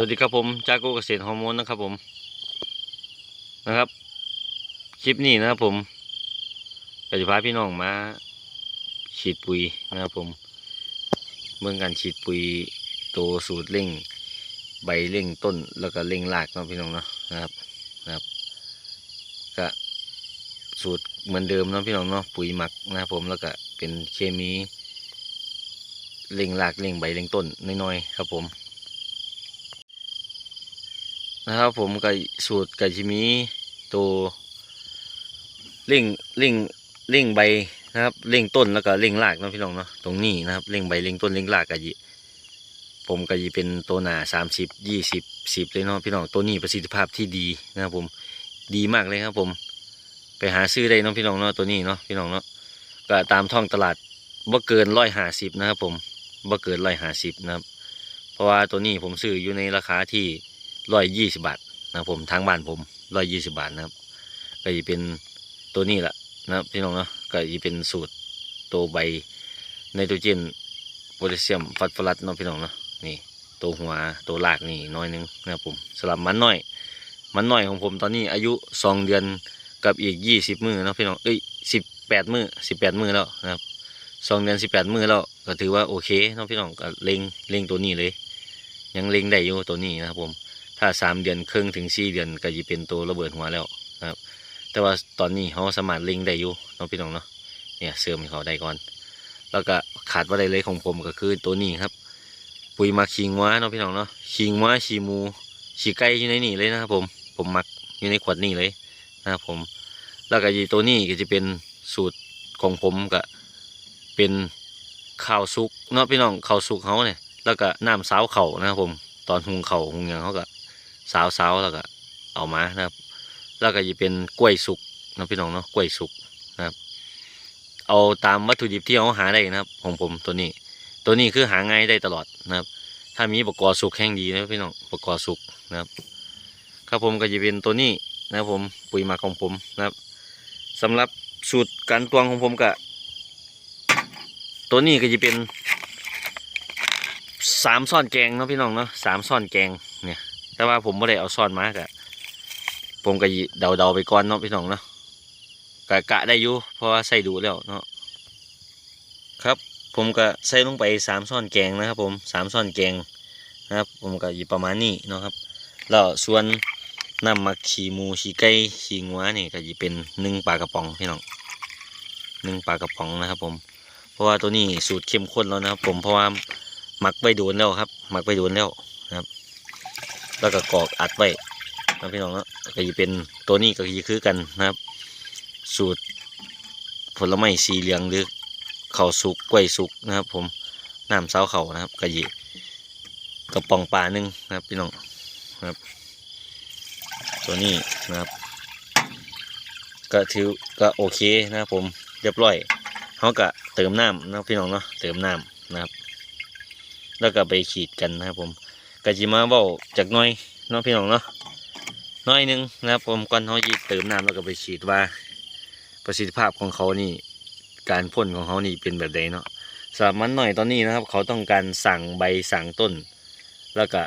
สวัสดีครับผมจากโกเกษตรฮอร์โมนนะครับผมนะครับ คลิปนี้นะครับผมก็จะพาพี่น้องมา ฉีดปุ๋ยนะครับผมเมื่อการฉีดปุ๋ยตัวสูตรเร่ง ใบเร่งต้นแล้วก็เร่งรากนะพี่น้องเนาะนะครับนะครับก็สูตรเหมือนเดิมนะพี่น้องเนาะปุ๋ยหมักนะครับผมแล้วก็เป็นเคมีเร่งรากเร่งใบเร่งต้นน้อยๆครับผม นะครับผมกับสูตรกับจิมีตัวเร่งเร่งเร่งใบนะครับเร่งต้นแล้วก็เร่งรากนะพี่น้องเนาะตรงนี้นะครับเร่งใบเร่งต้นเร่งรากกับจิผมกับจิเป็นตัวหนาสามสิบยี่สิบสิบเลยเนาะพี่น้องตัวนี้ประสิทธิภาพที่ดีนะครับผมดีมากเลยครับ ผม ไปหาซื้อได้เนาะพี่น้องเนาะตัวนี้เนาะพี่น้องเนาะก็ตามท้องตลาดบ่เกินร้อยห้าสิบนะครับผมบ่เกินร้อยห้าสิบนะครับ เพราะว่าตัวนี้ผมซื้ออยู่ในราคาที่ ร้อยยี่สิบาทนะผมทางบ้านผมร้อยยี่สิบาทนะครับ ก็จะเป็นตัวนี้แหละนะพี่น้องเนาะก็จะเป็นสูตรตัวใบไนโตรเจนโพแทสเซียมฟอสฟอรัสเนาะพี่น้องเนาะนี่ตัวหัวตัวรากนี่น้อยหนึงนะครับผมสำหรับมันน้อย มันน้อยของผมตอนนี้อายุสองเดือนกับอีกยี่สิบมือเนาะพี่น้องเอ้ยสิบแปดมือสิบแปดมือแล้วนะครับสองเดือนสิบแปดมือแล้วก็ถือว่าโอเคเนาะพี่น้องก็เล็งเล็งตัวนี้เลย ยังเล็งได้อยู่ตัวนี้นะครับผม ถ้าสามเดือนครึ่งถึงสี่เดือนก็จะเป็นตัวระเบิดหัวแล้วนะครับ แต่ว่าตอนนี้เขาสามารถล็งได้อยู่น้องพี่น้องเนาะเนี่ยเสริมให้เขาได้ก่อน แล้วก็ขาดว่าได้เลยของผมก็คือตัวนี้ครับ ปุ๋ยมักขิงว้าเนาะพี่น้องเนาะขิงว้าชีมูฉีไก่อยู่ในนี่เลยนะครับผมผมมักอยู่ในขวดนี่เลยนะครับผม แล้วก็ยีตัวนี้ก็จะเป็นสูตรของผมก็เป็นข้าวซุกเนาะพี่น้องข้าวซุกเขาเนี่ยแล้วก็น้ำสาวเข่านะครับผม ตอนหุงเข่าหุงยังเขาก็ สาวสาวๆแล้วก็เอามานะครับ แล้วก็จะเป็นกล้วยสุกนะพี่น้องเนาะกล้วยสุกนะครับ เอาตามวัตถุดิบที่เขาหาได้นะครับ ของผมตัวนี้ ตัวนี้คือหาง่ายได้ตลอดนะครับ ถ้ามีประกอบสุกแห้งดีนะพี่น้องประกอบสุกนะครับ ครับผมก็จะเป็นตัวนี้นะครับผมปุ๋ยหมักของผมนะครับสำหรับสูตรการตวงของผมก็ตัวนี้ก็จะเป็นสามซ่อนแกงเนาะพี่น้องเนาะสามซ่อนแกงเนี่ย แต่ว่าผมไม่ได้เอาซ่อนมากะผมก็เดาเดาๆไปก่อนเนาะพี่น้องเนาะกะกะได้อยู่เพราะว่าใส่ดูแล้วเนาะครับผมก็ใส่ลงไปสามซ่อนแกงนะครับ ผมสามซ่อนแกงนะครับ ผมก็อยู่ประมาณนี้เนาะครับแล้วส่วนน้ำมักขีมูขีไก่ขี้งัวนี่ก็จะเป็นหนึ่งปลากระป๋องพี่น้องหนึ่งปลากระป๋องนะครับ ผม เพราะว่าตัวนี้สูตรเข้มข้นแล้วนะครับ ผมเพราะว่าหมักไปโดนแล้วครับหมักไปโดนแล้ว แล้วก็กรอกอัดไว้นะพี่น้องเนาะก็จะเป็นตัวนี้ก็จะคือกันนะครับ สูตรผลไม้สีเหลืองหรือข้าวสุกกล้วยสุกนะครับ ผมน้ำเสาเขานะครับก็จะกระป๋องปลาหนึ่งนะครับพี่น้องนะครับ ตัวนี้นะครับก็ถือก็โอเคนะครับผมเรียบร้อยเขาก็เติมน้ำนะพี่น้องเนาะเติมน้ำนะครับ แล้วก็ไปขีดกันนะครับผม กะจิมาเบ้าจากน้อยน้องพี่น้องเนาะน้อยหนึงนะครับผมก่อนเขาจีเติมน้ำแล้วก็ไปฉีดว่า ประสิทธิภาพของเขานี่ การพ่นของเขานี่เป็นแบบใดเนาะสำหรับมันหน่อยตอนนี้นะครับ เขาต้องการสั่งใบสั่งต้น แล้วก็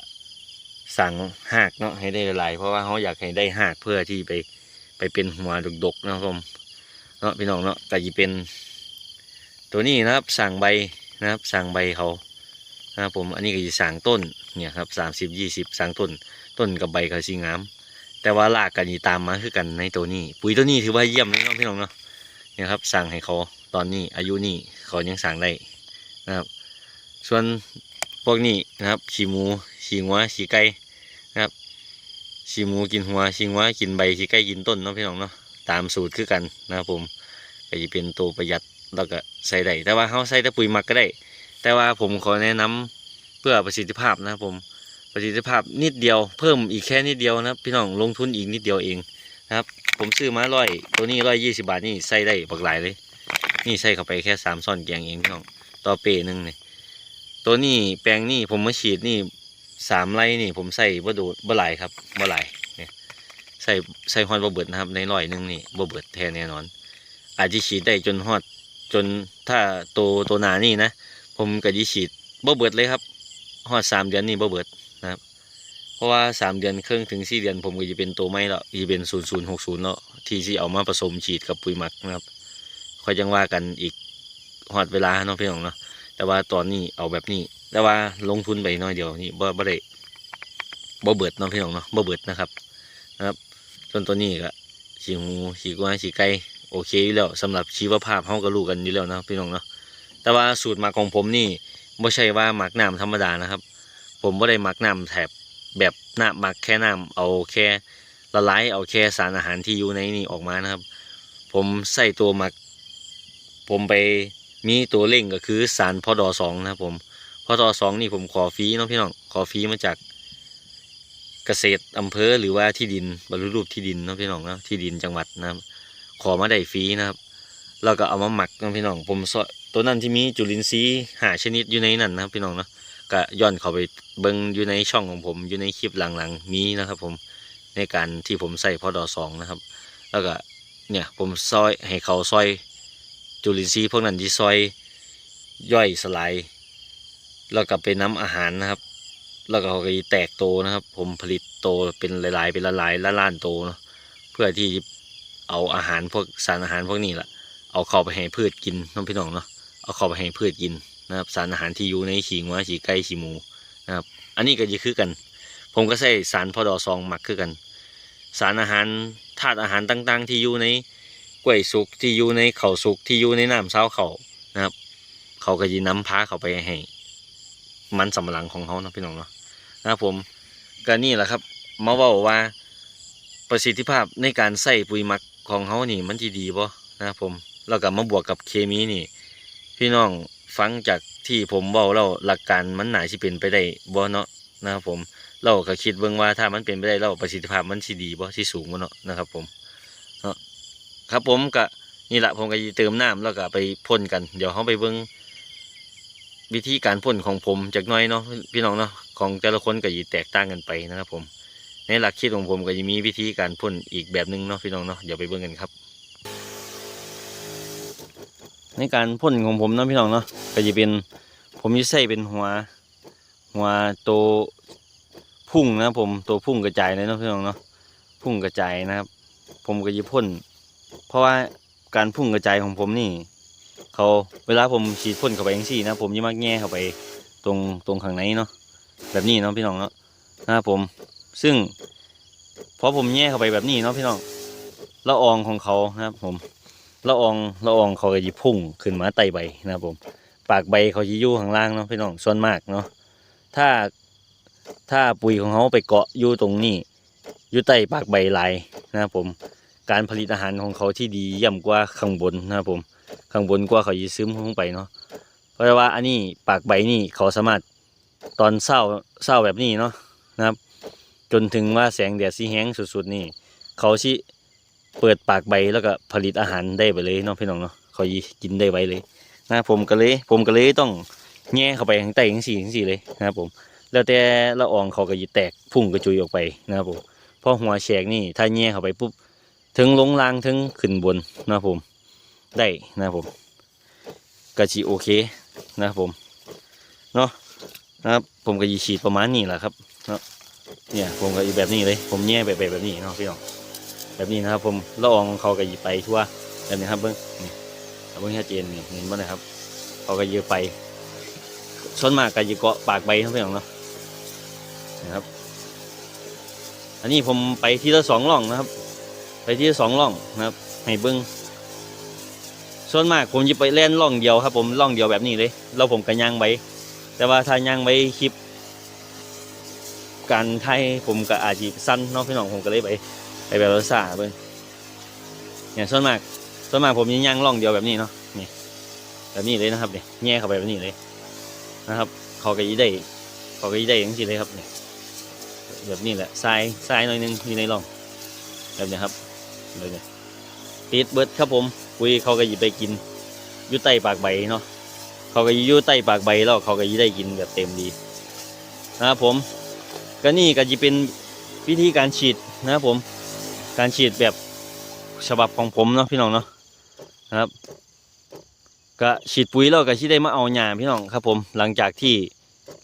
สั่งหากเนาะให้ได้หลายเพราะว่าเขาอยากให้ได้หากเพื่อที่ไปไปเป็นหัวดกๆนะครับผมเนาะพี่น้องเนาะก็จะเป็น ตัวนี้นะครับสั่งใบนะครับสั่งใบเขา นะครับผมอันนี้ก็จะสางต้นเนี่ยครับสามสิบยี่สิบสางต้น ต้นกับใบก็สีงาม แต่ว่ารากกันยีตามมาคือกันในตัวนี้ ปุ๋ยตัวนี้ถือว่าเยี่ยมเลยเนาะพี่น้องเนาะเนี่ยครับสั่งให้เขาตอนนี้อายุนี่เขายังสั่งได้นะครับ ส่วนพวกนี้นะครับขี้หมูขี้งัวขี้ไก่นะครับขี้หมูกินหัวขี้งัวกินใบขี้ไก่กินต้นเนาะพี่น้องเนาะตามสูตรคือกันนะครับผมก็จะเป็นตัวประหยัดแล้วก็ใส่ได้แต่ว่าเขาใส่แต่ปุ๋ยหมักก็ได้ แต่ว่าผมขอแนะนำเพื่อประสิทธิภาพนะครับผมประสิทธิภาพนิดเดียวเพิ่มอีกแค่นิดเดียวนะครับ พี่น้องลงทุนอีกนิดเดียวเองนะครับ ผมซื้อมาร้อยตัวนี้ร้อยยี่สิบาทนี่ใส่ได้บักหลายเลย นี่ใส่เข้าไปแค่สามซ่อนแกงเองพี่น้องต่อเปหนึ่งเนี่ยตัวนี้แปลงนี่ผมมาฉีดนี่สามไร่นี่ผมใส่บ่โดดบ่หลายครับบ่หลายเนี่ยใส่ใส่ฮอดบ่เบิดนะครับในร้อยหนึ่งนี่บ่เบิดแท้แน่นอน อาจจะฉีดได้จนฮอดจนถ้าโตัวตัวหนานี่นะ ผมก็ยิฉีดบ่เบิดเลยครับฮอดสามเดือนนี่บ่เบิดนะครับราะว่าสามเดือนครึ่งถึงสี่เดือนผมก็จะเป็นตัวไม่แล้วจะเป็นศูนย์ศูนย์หกศูนย์แล้วที่ที่เอามาผสมฉีดกับปุ๋ยหมักนะครับค่อยจังว่ากันอีกหอดเวลาเนาะพี่น้องเนาะแต่ว่าตอนนี้เอาแบบนี้ แต่ว่าลงทุนไปน้อยเดียวนี่บ่บ่ได้บ่เบิดเนาะพี่น้องเนาะบ่เบิดนะครับนะครับ ส่วนตัวนี้ก็ฉีหูฉีกวางฉีไก่โอเคอยู่แล้วสำหรับชีวภาพเฮาก็รู้กันอยู่แล้วเนาะพี่น้องเนาะ แต่ว่าสูตรหมักของผมนี่ไม่ใช่ว่าหมักน้ำธรรมดานะครับ ผมไม่ได้หมักน้ำแถบแบบน้ำหมักแค่น้ำเอาแค่ละลายเอาแค่สารอาหารที่อยู่ในนี่ออกมานะครับ ผมใส่ตัวหมัก ผมไปมีตัวเร่งก็คือสารพอดอสองนะครับผมพอดอสองนี่ผมขอฟรีเนาะพี่น้องขอฟรีมาจากเกษตรอำเภอหรือว่าที่ดินบรรลุรูปที่ดินเนาะพี่น้องนะที่ดินจังหวัดนะครับ ขอมาได้ฟรีนะครับ แล้วก็เอามาหมักนะพี่น้องผมซอยตัวนั้นที่มีจุลินทรีย์หาชนิดอยู่ในนั้นนะครับพี่น้องเนาะก็ย้อนเข้าไปเบิ่งอยู่ในช่องของผมอยู่ในคลิปหลังๆมีนะครับ ผมในการที่ผมใส่พอดอสองนะครับ แล้วก็เนี่ยผมซอยให้เขาซอยจุลินทรีย์พวกนั้นที่ซอยย่อยสลายแล้วก็เป็นน้ำอาหารนะครับ แล้วก็เขาก็แตกโตนะครับ ผมผลิตโตเป็นหลายๆเป็นละลายละล้านโตเนาะเพื่อที่เอาอาหารพวกสารอาหารพวกนี้แหละ เอาเข้าไปให้พืชกินน้องพี่น้องเนาะเอาเข้าไปให้พืชกินนะครับ สารอาหารที่อยู่ในขี้งัวขี้ไก่ขี้หมูนะครับ อันนี้ก็จะคือกัน ผมก็ใส่สารพอดอซองหมักคือกัน สารอาหารธาตุอาหารต่างๆ ที่อยู่ในกล้วยสุกที่อยู่ในข้าวสุกที่อยู่ในน้ำเช้าเขานะครับ เขาก็จะน้ำพาเขาไปให้มันสำหลังของเขาเนาะพี่น้องเนาะนะครับผมก็นี่แหละครับมาว่าว่าประสิทธิภาพในการใส่ปุ๋ยหมักของเขานี่มันที่ดีบ่นะครับผม แล้วก็มาบวกกับเคมีนี่ พี่น้องฟังจากที่ผมเว้าแล้วหลักการมันหน่าสิเป็นไปได้บ่เนาะนะครับผมเราก็คิดเบิ่งว่าถ้ามันเป็นไปได้แล้วประสิทธิภาพมันสิดีบ่สิสูงบ่เนาะนะครับผมเนาะครับผมก็นี่แหละผมก็สิเติมน้ำแล้วก็ไปพ่นกัน เดี๋ยวเขาไปเบิ่งวิธีการพ่นของผมจากน้อยเนาะพี่น้องเนาะของแต่ละคนก็จะแตกต่างกันไปนะครับผมในหลักคิดของผมก็จะมีวิธีการพ่นอีกแบบหนึงเนาะพี่น้องเนาะเดี๋ยวไปเบิ่งกันครับ ในการพ่นของผมนะพี่น้องเนาะก็จะเป็นผมจะใส่เป็นหัว หัวตัวพุ่งนะผมตัวพุ่งกระจายเลยนะพี่น้องเนาะพุ่งกระจายนะครับ ผมก็จะพ่น เพราะว่าการพุ่งกระจายของผมนี่เขาเวลาผมฉีดพ่นเข้าไปอย่างสี่นะผมจะมักแง่เข้าไปตรงตรงข้างในเนาะแบบนี้เนาะพี่น้องเนาะนะครับผมซึ่งพอผมแง่เข้าไปแบบนี้เนาะพี่น้องละอองของเขานะครับผม ละอองละอองเขาก็จะพุ่งขึ้นมาไต่ใบนะครับผม ปากใบเขาจะอยู่ข้างล่างเนาะพี่น้องส่วนมากเนาะถ้าถ้าปุ๋ยของเขาไปเกาะอยู่ตรงนี้อยู่ใต้ปากใบหลายนะครับผม การผลิตอาหารของเขาที่ดีเยี่ยมกว่าข้างบนนะครับผม ข้างบนกว่าเขายีซึมลงไปเนาะเพราะว่าอันนี้ปากใบนี่เขาสามารถตอนเศร้าเศร้าแบบนี้เนาะนะครับ จนถึงว่าแสงแดดสีแห้งสุดๆนี่ เขาชิ เปิดปากใบแล้วก็ผลิตอาหารได้ไปเลยเนาะพี่น้องเนาะเขายกินได้ไว้เลยนะผมก็เลย ผมก็เลยต้องแง่เข้าไปข้างใต้ทั้งสี่ทั้งสี่เลยนะครับผม แล้วแต่ละอองเขาก็ยีแตกพุ่งกระจุยออกไปนะครับผมเพราะหัวแฉกนี่ถ้าแง่เข้าไปปุ๊บถึงลงล่างถึงขึ้นบนนะครับผมได้นะครับผมก็จีโอเคนะครับผมเนาะนะครับผมก็ยีฉีดประมาณนี้แหละครับเนาะเนี่ยผมก็อีแบบนี้เลย ผมแย่แบบแบบนี้เนาะพี่น้อง แบบนี้นะครับ ผมละอองเขาก็ยีไปทั่วแบบนี้ครับเบิ้งนี่เบิ้งชัดเจนนี่เห็นบ้างนะครับเขาก็ยีไปส่วนมากก็ยีเกาะปากใบครับพี่น้องเนาะนะครับ อันนี้ผมไปที่ละสองร่องนะครับ ไปที่ละสองร่องนะครับ ให้เบิ้งส่วนมากผมจะไปเล่นล่องเดียวครับ ผมล่องเดียวแบบนี้เลยแล้วผมก็ย่างไว้แต่ว่าถ้าย่างไว้คลิปการไทยผมก็อาจจะสั้นเน้องพี่น้องผมก็เลยไป ไปแบบรสาเบิ่งเนี่ยส่วนมากส่วนมากผมยังย่างล่องเดียวแบบนี้เนาะนี่แบบนี้เลยนะครับเนี่ยแง่เข้าไปแบบนี้เลยนะครับขาก็ยีได้ขาก็ยีได้อย่างนี้เลยครับเนี่ยแบบนี้แหละทรายทรายหน่อยนึงอยู่ในร่องแบบนี้ครับเลยเนี่ยติดเบิร์ดครับผมปุ้ยเขาก็ยิบไปกินยู่ใต้ปากใบเนาะเขาก็อยู่ใต้ปากใบแล้วเขาก็ยิได้กินแบบเต็มดีนะครับผมก็นี่ก็จะเป็นวิธีการฉีดนะครับผม การฉีดแบบฉบับของผมเนาะพี่น้องเนาะนะครับก็ฉีดปุ๋ยแล้วก็ที่ได้มาเอาหญ้าพี่น้องครับ ผมหลังจากที่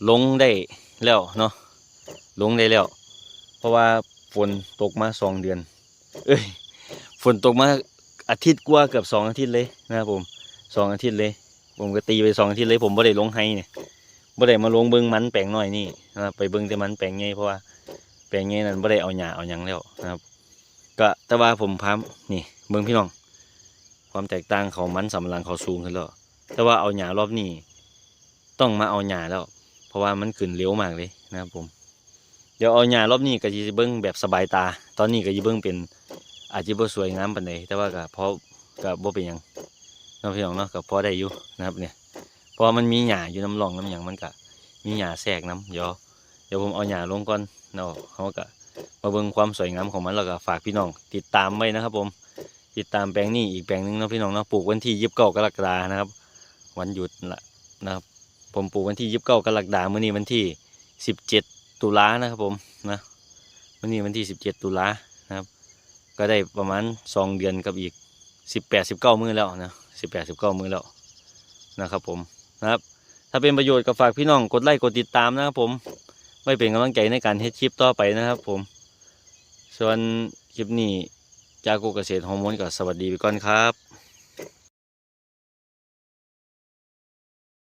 ลงได้แล้วเนาะลงได้แล้ว เพราะว่าฝนตกมาสองเดือน เอ้ยฝนตกมาอาทิตย์กว่าเกือบสองอาทิตย์เลยนะครับผมสองอาทิตย์เลย ผมก็ตีไปสองอาทิตย์เลยผมบ่ได้ลงให้เนี่ยบ่ได้มาลงเบิ่งมันแปลงน้อยนี่นะไปเบิ่งแต่มันแปลงใหญ่เพราะว่าแปลงใหญ่นั้นบ่ได้เอาหญ้าเอาหยังแล้วนะครับ ก็แต่ว่าผมพามนี่เบิ่งพี่น้อง ความแตกต่างของมันสำปะหลังเขาสูงขึ้นแล้วแต่ว่าเอาหญ้ารอบนี้ต้องมาเอาหญ้าแล้ว เพราะว่ามันขึ้นเร็วมากเลยนะครับผม เดี๋ยวเอาหญ้ารอบนี้ก็จะเบิ่งแบบสบายตา ตอนนี้ก็จะเบิ่งเป็นอาจจะบ่สวยงามปานใดแต่ว่าก็พอก็บ่เป็นหยังเนาะพี่น้องเนาะก็พอได้อยู่นะครับเนี่ยเพราะมันมีหญ้าอยู่น้ำรองน้ำหยังมันก็มีหญ้าแทรกน้ำเดี๋ยวเดี๋ยวผมเอาหญ้าลงก่อนเนาะเขาก็ มาเบิ่งความสวยงามของมันแล้วก็ฝากพี่น้อง ติดตามไว้นะครับ ผม ติดตามแปลงนี้อีกแปลงหนึงนะพี่น้องเนาะปลูกวันที่ยีิบเก้ากรกฎานะครับ วันหยุดละนะครับ ผมปลูกวันที่ยีิบเก้ากรกฎามื้อนี้วันที่สิบเจ็ดตุลานะครับ ผมนะวันนี้วันที่สิบเจ็ดตุลานะครับ ก็ได้ประมาณสองเดือนกับอีกสิบแปดสิบเก้ามื้อแล้วนะสิบแปดสิบเก้ามื้อแล้วนะครับ ผมนะครับ ถ้าเป็นประโยชน์ก็ฝากพี่น้องกดไลค์กดติดตามนะครับผม ไว้เป็นกำลังใจในการเฮ็ดคลิปต่อไปนะครับผม ส่วนคลิปนี้จากกูเกษตรฮอร์โมนก็สวัสดีไปก่อนครับ